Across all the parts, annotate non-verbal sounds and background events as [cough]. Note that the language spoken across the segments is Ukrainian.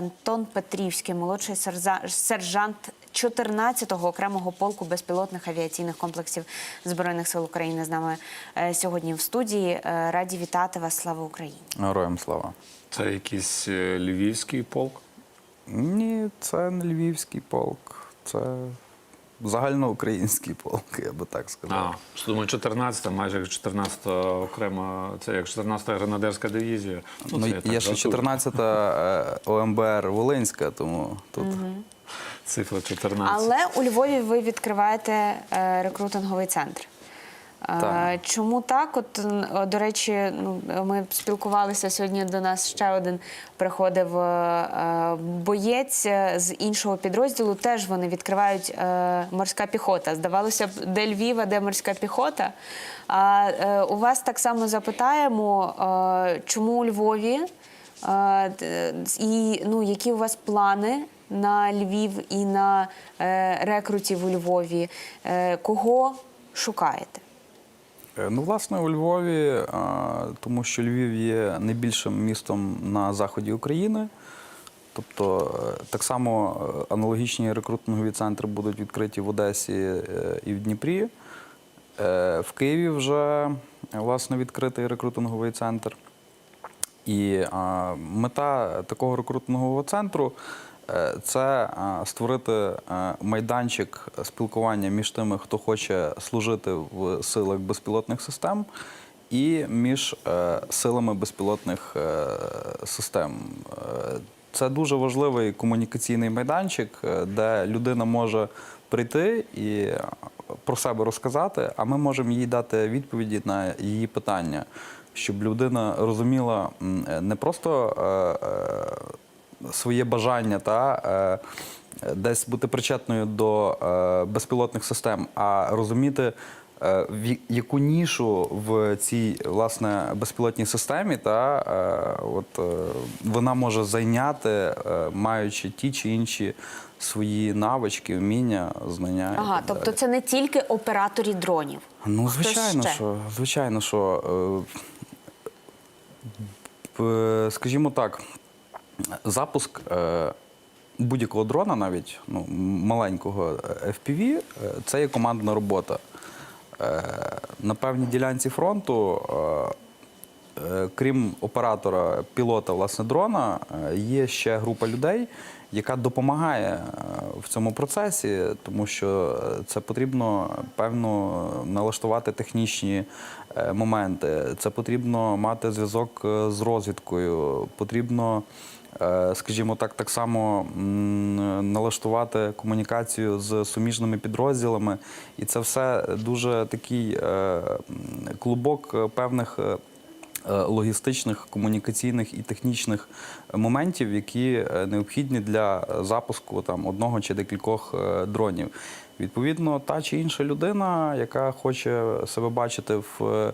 Антон Петрівський, молодший сержа- сержант 14-го окремого полку безпілотних авіаційних комплексів Збройних сил України з нами е, сьогодні в студії. Е, Раді вітати вас. Слава Україні! Героям слава. Це якийсь е, львівський полк. Ні, це не львівський полк, це загальноукраїнський полк, я би так сказав. А, думаю, 14-та, майже 14-та окрема, це як 14-та гренадерська дивізія. Ну, це я є ще 14-та е, ОМБР Волинська, тому тут Цифра 14. Але у Львові ви відкриваєте е, рекрутинговий центр. Так. Чому так? От до речі, ну ми спілкувалися сьогодні. До нас ще один приходив е, е, боєць е, з іншого підрозділу. Теж вони відкривають морська піхота. Здавалося б, де Львів, а де морська піхота. А у вас так само запитаємо, чому у Львові і ну, які у вас плани на Львів і на е, рекрутів у Львові? Е, кого шукаєте? Е, Ну, власне, у Львові, тому що Львів є найбільшим містом на заході України. Тобто, е, так само е, аналогічні рекрутингові центри будуть відкриті в Одесі е, і в Дніпрі. Е, В Києві вже е, власне відкритий рекрутинговий центр. І мета такого рекрутингового центру е, це створити е, майданчик спілкування між тими, хто хоче служити в силах безпілотних систем, і між е, силами безпілотних е, систем. Е, Це дуже важливий комунікаційний майданчик, е, де людина може прийти і е, про себе розказати, а ми можемо їй дати відповіді на її питання щоб людина розуміла е, не просто е, е, своє бажання та е, десь бути причетною до е, безпілотних систем, а розуміти. е, в яку нішу в цій власне безпілотній системі, та е, от е, вона може зайняти, е, маючи ті чи інші свої навички, вміння, знання. і Ага, так тобто далі. це не тільки операторі дронів. Ну, Хтось звичайно, ще? що, звичайно, що, е, скажімо так, запуск е, будь-якого дрона, навіть ну, маленького е, FPV, е, це є командна робота. На певній ділянці фронту, крім оператора, пілота власне дрона, е, є ще група людей, яка допомагає е, в цьому процесі, тому що е, це потрібно певно налаштувати технічні е, моменти. Це потрібно мати зв'язок е, з розвідкою, потрібно. е, Скажімо так, так само налаштувати комунікацію з суміжними підрозділами, і це все дуже такий е, клубок е, певних е, е, логістичних, комунікаційних і технічних моментів, які е, необхідні для запуску там одного чи декількох е, дронів. Відповідно, та чи інша людина, яка хоче себе бачити в е,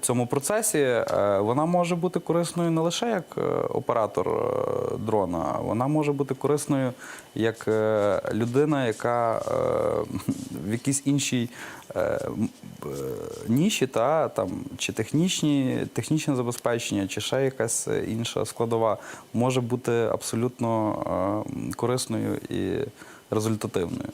цьому процесі, е, вона може бути корисною не лише як е, оператор е, дрона, вона може бути корисною як е, людина, яка е, [laughs] в якійсь іншій е, е, ніші, та там чи технічні, технічне забезпечення, чи ще якась інша складова може бути абсолютно е, корисною і результативною.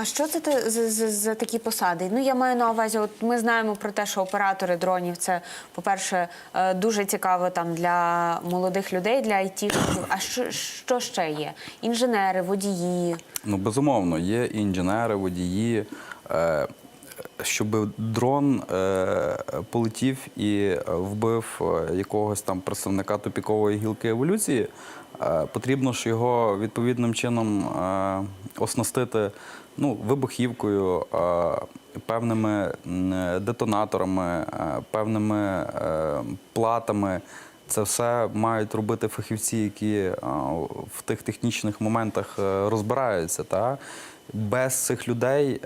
А що це за, за, за такі посади? Ну я маю на увазі, от ми знаємо про те, що оператори дронів це, по-перше, е, дуже цікаво там для молодих людей, для айтішників. А що, що ще є? Інженери, водії. Ну, безумовно, є інженери, водії. Е, щоб дрон е, полетів і вбив е, якогось там представника тупікової гілки еволюції, е, потрібно ж його відповідним чином е, оснастити ну, вибухівкою, е, певними детонаторами, е, певними е, платами. Це все мають робити фахівці, які в тих технічних моментах розбираються. Та? Без цих людей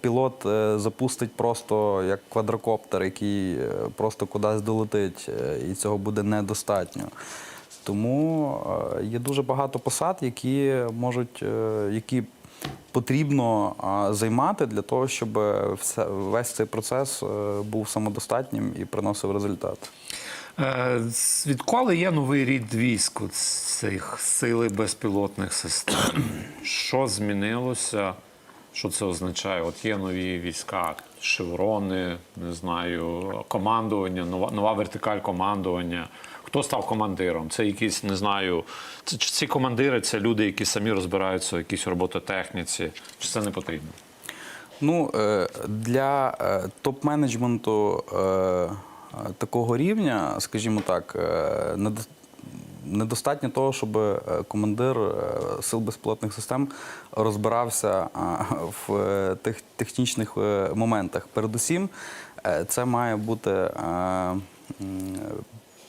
пілот запустить просто як квадрокоптер, який просто кудись долетить, і цього буде недостатньо. Тому є дуже багато посад, які можуть, які потрібно займати для того, щоб весь цей процес е, був самодостатнім і приносив результат. Е, Відколи є новий рід військ от цих сили безпілотних систем? Що змінилося? Що це означає? От є нові війська, шеврони, не знаю, командування, нова, нова вертикаль командування. Хто став командиром? Це якісь, не знаю, це, ці командири це люди, які самі розбираються в якійсь робототехніці. Чи це не потрібно? Ну, е, для е, топ-менеджменту е, такого рівня, скажімо так, недостатньо того, щоб командир сил безпілотних систем розбирався в тих технічних моментах. Передусім, це має бути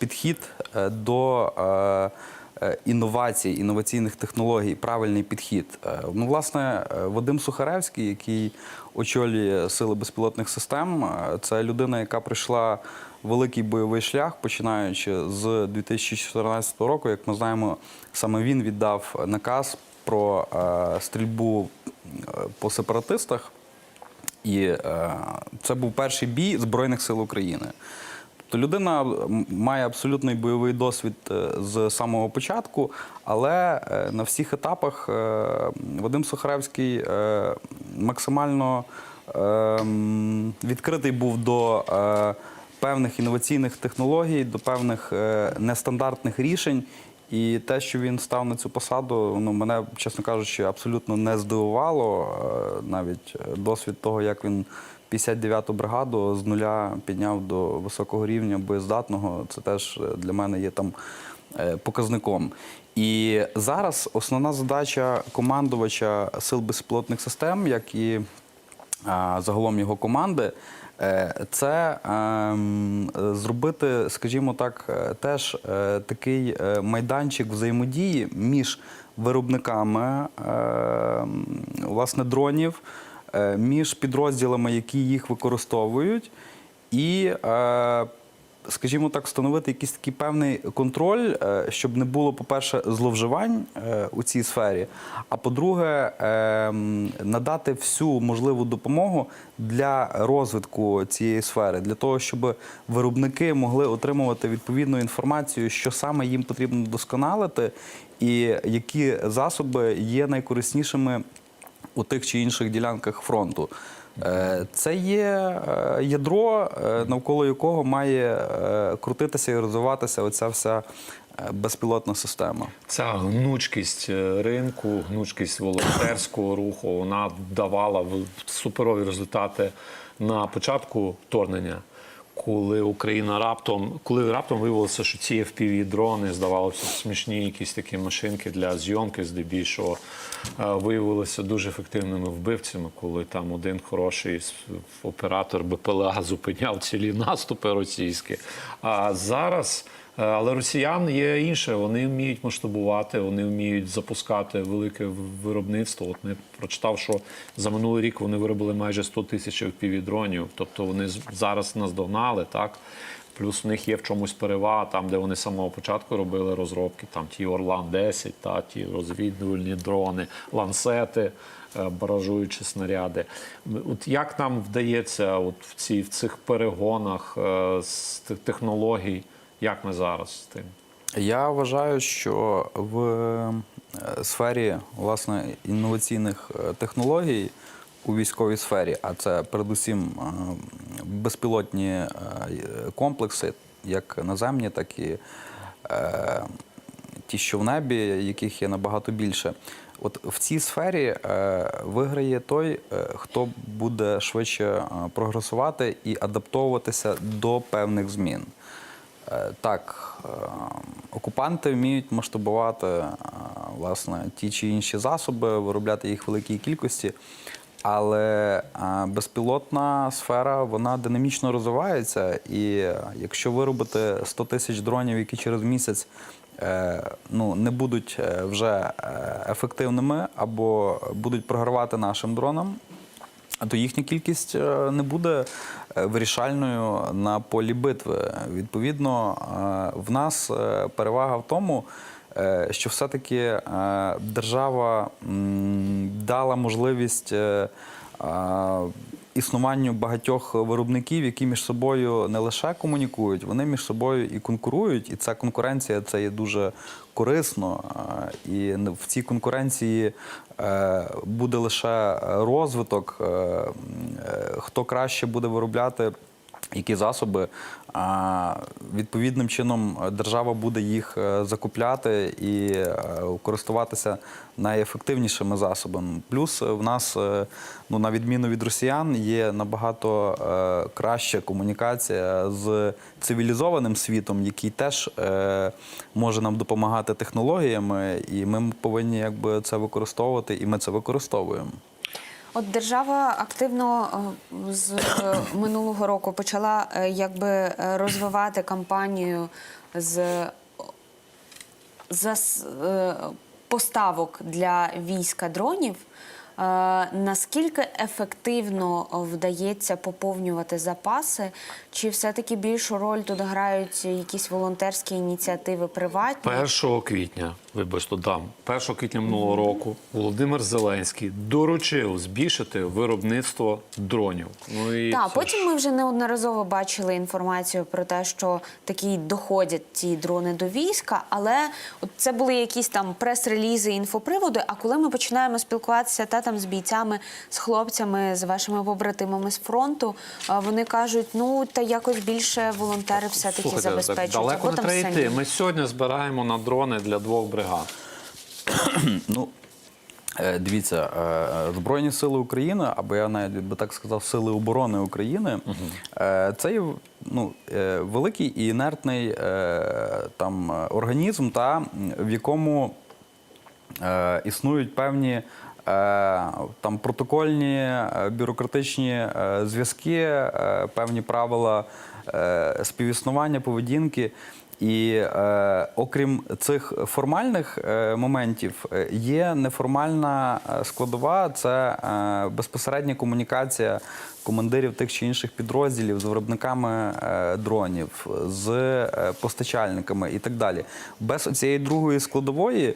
підхід е, до е, е, інновацій, інноваційних технологій, правильний підхід. Ну, власне, Вадим Сухаревський, який очолює сили безпілотних систем, це людина, яка пройшла великий бойовий шлях, починаючи з 2014 року. Як ми знаємо, саме він віддав наказ про стрільбу по сепаратистах. І е, це був перший бій Збройних сил України. Тобто людина має абсолютний бойовий досвід е, з самого початку, але е, на всіх етапах е, Вадим Сухаревський максимально відкритий був до певних інноваційних технологій, до певних нестандартних рішень. І те, що він став на цю посаду, ну мене, чесно кажучи, абсолютно не здивувало. Навіть досвід того, як він 59-ту бригаду з нуля підняв до високого рівня боєздатного, це теж е, для мене є там е, показником. І зараз основна задача командувача сил безпілотних систем, як і загалом його команди, е, це ем, е, зробити, скажімо так, е, теж е, такий е, майданчик взаємодії між виробниками ем, власне дронів, е, між підрозділами, які їх використовують, і е, скажімо так, встановити якийсь такий певний контроль, е, щоб не було, по-перше, зловживань е, у цій сфері. А по-друге, е, надати всю можливу допомогу для розвитку цієї сфери, для того, щоб виробники могли отримувати відповідну інформацію, що саме їм потрібно досконалити, і які засоби є найкориснішими у тих чи інших ділянках фронту. Е, Це є е, ядро, е, навколо якого має крутитися і розвиватися оця вся безпілотна система. Ця гнучкість ринку, гнучкість волонтерського руху, вона давала суперові результати на початку вторгнення, коли Україна раптом, коли раптом виявилося, що ці fpv дрони здавалося смішні, якісь такі машинки для зйомки, здебільшого, е, виявилися дуже ефективними вбивцями, коли там один хороший оператор БПЛА зупиняв цілі наступи російські. А зараз. Е, Але росіян є інше. Вони вміють масштабувати, вони вміють запускати велике виробництво. От не прочитав, що за минулий рік вони виробили майже 100 тисяч дронів. Тобто вони зараз наздогнали, так. Плюс в них є в чомусь перевага, там, де вони з самого початку робили розробки, там ті Орлан 10, та, ті розвідувальні дрони, ланцети, е, баражуючі снаряди. От як нам вдається от в, ці, в цих перегонах е, з технологій, як ми зараз з тим? Я вважаю, що в е, сфері власне інноваційних е, технологій у військовій сфері, а це передусім е, безпілотні комплекси, як наземні, так і ті, що в небі, яких є набагато більше. От в цій сфері виграє той, хто буде швидше прогресувати і адаптовуватися до певних змін. Е, Так, е, окупанти вміють масштабувати е, власне ті чи інші засоби, виробляти їх в великій кількості. Але безпілотна сфера вона динамічно розвивається, і якщо виробити 100 тисяч дронів, які через місяць ну, не будуть вже ефективними або будуть програвати нашим дронам, то їхня кількість е, не буде е, вирішальною на полі битви. Відповідно, е, в нас перевага в тому, що все-таки держава дала можливість існуванню багатьох виробників, які між собою не лише комунікують, вони між собою і конкурують. І ця конкуренція це є дуже корисно. І в цій конкуренції е, буде лише розвиток, е, м, е, хто краще буде виробляти. Які засоби відповідним чином держава буде їх е, закупляти і е, користуватися найефективнішими засобами. Плюс е, в нас, ну на відміну від росіян, є набагато краща комунікація з цивілізованим світом, який теж може нам допомагати технологіями, і ми повинні якби це використовувати, і ми це використовуємо. От держава активно е, з е, минулого року почала е, якби розвивати кампанію з зас, е, поставок для війська дронів. Наскільки ефективно вдається поповнювати запаси? Чи все-таки більшу роль тут грають якісь волонтерські ініціативи приватні? 1 квітня, вибач, додам, 1 квітня минулого року Володимир Зеленський доручив збільшити виробництво дронів. Ну і Так, це потім ж- ми вже неодноразово бачили інформацію про те, що такі доходять ці дрони до війська, але от це були якісь там прес-релізи, інфоприводи. А коли ми починаємо спілкуватися та там з бійцями, з хлопцями, з вашими побратимами з фронту, вони кажуть, ну та якось більше волонтери все таки забезпечують. далеко або не треба йти. Ми сьогодні збираємо на дрони для двох бригад. [clears throat] Ну, е, дивіться, е, Збройні Сили України, або я навіть би так сказав, Сили оборони України, е, це є ну, великий і інертний там, організм, та, в якому існують певні там протокольні бюрократичні зв'язки, певні правила співіснування, поведінки. І е, окрім цих формальних е, моментів, е, є неформальна е, складова це е, безпосередня комунікація командирів тих чи інших підрозділів з виробниками е, дронів, з е, постачальниками і так далі. Без цієї другої складової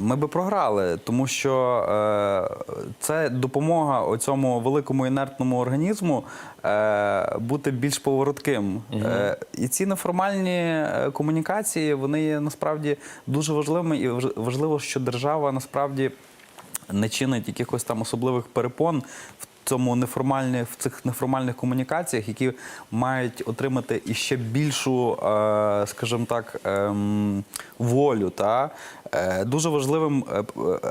ми би програли, тому що е, це допомога оцьому великому інертному організму е, бути більш поворотким. Е, І ці неформальні е, комунікації вони є насправді дуже важливими, і важ- важливо, що держава насправді не чинить якихось там особливих перепон в цьому неформальні, в цих неформальних комунікаціях, які мають отримати іще більшу, е, скажімо так, ем, волю. Та? Е, Дуже важливим е,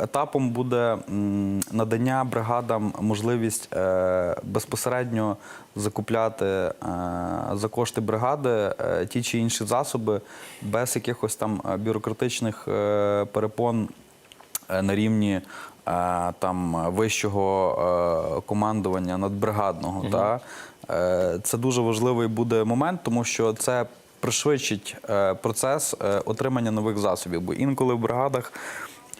етапом буде надання бригадам можливість безпосередньо закупляти за кошти бригади ті чи інші засоби без якихось там бюрократичних перепон на рівні е, там вищого е, командування надбригадного. Та? Е, Це дуже важливий буде момент, тому що це пришвидшить е, процес е, отримання нових засобів. Бо інколи в бригадах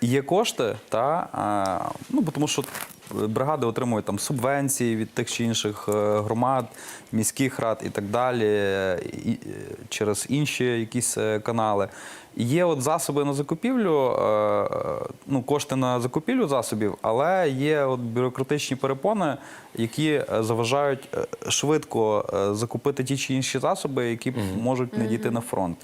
є кошти, та, е, ну, тому що бригади отримують там субвенції від тих чи інших е, громад, міських рад і так далі, і, через інші якісь е, канали. Є от засоби на закупівлю, е, ну, кошти на закупівлю засобів, але є от бюрократичні перепони, які заважають швидко закупити ті чи інші засоби, які можуть не дійти на фронт.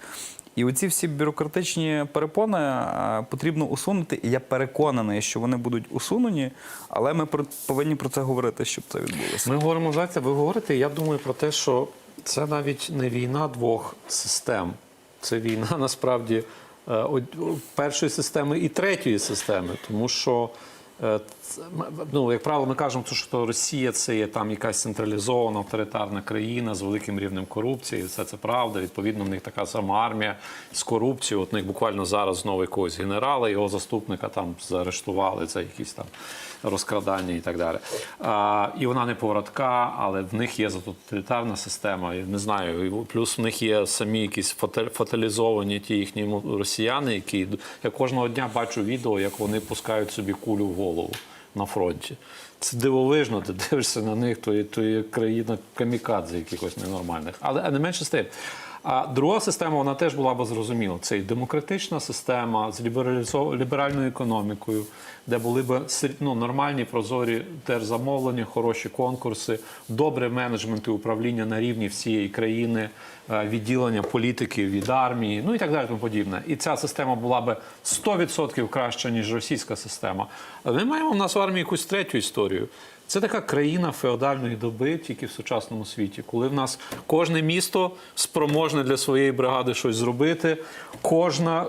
І оці всі бюрократичні перепони е, потрібно усунути. І я переконаний, що вони будуть усунені, але ми повинні про це говорити, щоб це відбулося. Ми говоримо знаєте, ви говорите. Я думаю про те, що це навіть не війна двох систем, це війна [laughs] насправді е, першої системи і третьої системи, тому що. Ну, як правило, ми кажемо, що Росія це є там якась централізована авторитарна країна з великим рівнем корупції. Все це правда. Відповідно, в них така сама армія з корупцією. От них буквально зараз знову якогось генерала, його заступника там заарештували. Це якісь там розкрадання і так далі. А, і вона не поворотка, але в них є зато тоталітарна система. Не знаю. Плюс в них є самі якісь фата- фаталізовані ті їхні росіяни, які я кожного дня бачу відео, як вони пускають собі кулю в голову на фронті. Це дивовижно, ти дивишся на них, то є, країна камікадзе якихось ненормальних. Але а не менше з тим. А друга система вона теж була б зрозуміла. Це і демократична система з ліберальною економікою, де були б ну, нормальні прозорі держзамовлення, хороші конкурси, добре менеджмент і управління на рівні всієї країни, е, відділення політики від армії, ну і так далі. Тому подібне. І ця система була б 100% краща ніж російська система. Але ми маємо в нас в армії якусь третю історію. Це така країна феодальної доби, тільки в сучасному світі, коли в нас кожне місто спроможне для своєї бригади щось зробити. Кожна,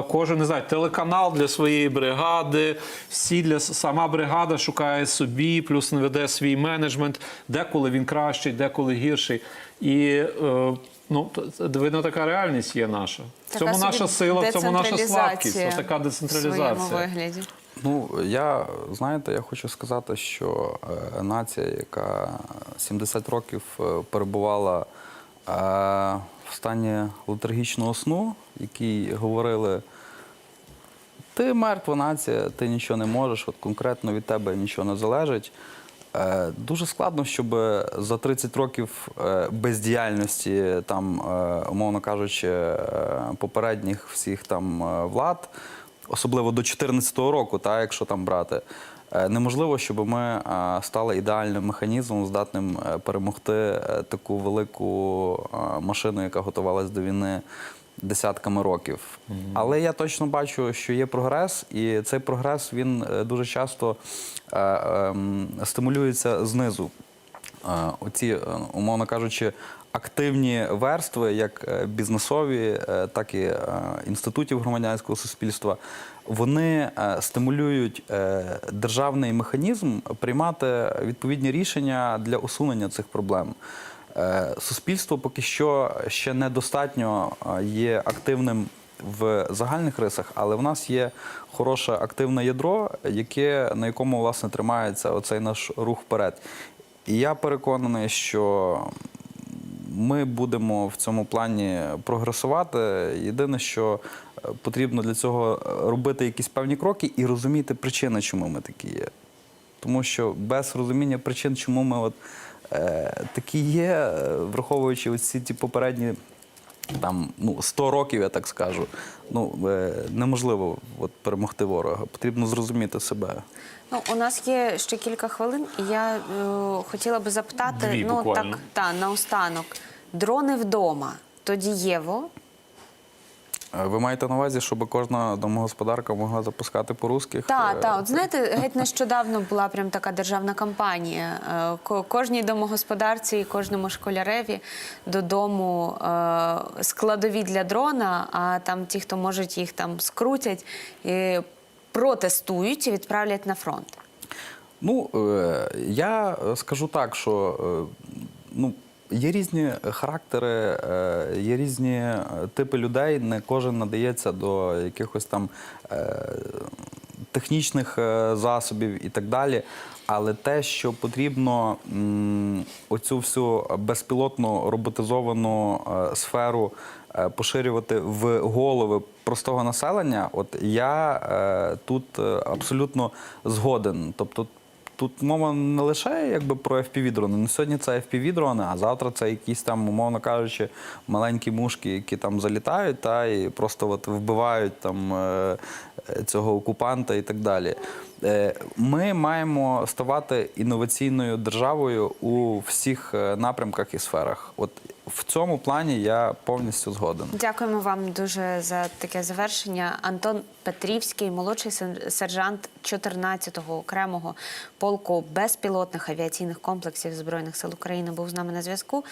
е, кожен не знаю, телеканал для своєї бригади, всі для сама бригада шукає собі, плюс не веде свій менеджмент, деколи він кращий, деколи гірший. І е, ну, видно, така реальність є наша. В цьому наша сила, в цьому наша слабкість. децентралізація така в децентралізація. своєму вигляді. Ну, я, знаєте, я хочу сказати, що е, нація, яка 70 років е, перебувала е, в стані летаргічного сну, який говорили, ти мертва нація, ти нічого не можеш, от конкретно від тебе нічого не залежить. Дуже складно, щоб за 30 років бездіяльності, там, умовно кажучи, попередніх всіх там влад, особливо до 2014 року, та, якщо там брати, е, неможливо, щоб ми е, стали ідеальним механізмом, здатним е, перемогти таку велику машину, яка готувалась до війни десятками років. Але я точно бачу, що є прогрес, і цей прогрес він дуже часто е, ем, стимулюється знизу. Оці, умовно кажучи, активні верстви, як е, бізнесові, е, так і е, інститутів громадянського суспільства, вони стимулюють державний механізм приймати відповідні рішення для усунення цих проблем. Суспільство поки що ще недостатньо є активним в загальних рисах, але в нас є хороше активне ядро, яке, на якому власне тримається оцей наш рух вперед. І я переконаний, що ми будемо в цьому плані прогресувати. Єдине, що е, потрібно для цього робити якісь певні кроки і розуміти причини, чому ми такі є. Тому що без розуміння причин, чому ми от, е, такі є, е, враховуючи оці ті попередні там, ну, 100 років, я так скажу, ну, е, неможливо от, перемогти ворога. Потрібно зрозуміти себе. Ну, у нас є ще кілька хвилин, і я е, хотіла би запитати, Дві ну буквально. так, та, наостанок. Дрони вдома то дієво? Е, Ви маєте на увазі, щоб кожна домогосподарка могла запускати по русських? Так, Е, так. От знаєте, [laughs] геть нещодавно була прям така державна кампанія. Е, Кожній домогосподарці і кожному школяреві додому складові для дрона, а там ті, хто можуть їх там скрутять, протестують і відправлять на фронт. Ну, я скажу так, що ну, є різні характери, е, є різні е, типи людей. Не кожен надається до якихось там е, технічних засобів і так далі. Але те, що потрібно оцю всю безпілотну роботизовану сферу поширювати в голови простого населення, от я тут абсолютно згоден. Тобто Тут мова не лише якби про FPV-дрони. Ну, сьогодні це FPV-дрони, а завтра це якісь там, умовно кажучи, маленькі мушки, які там залітають та і просто от вбивають там е, цього окупанта і так далі. Е, Ми маємо ставати інноваційною державою у всіх е, напрямках і сферах. От в цьому плані я повністю згоден. Дякуємо вам дуже за таке завершення. Антон Петрівський, молодший сер- сержант 14-го окремого полку безпілотних авіаційних комплексів Збройних сил України, був з нами на зв'язку.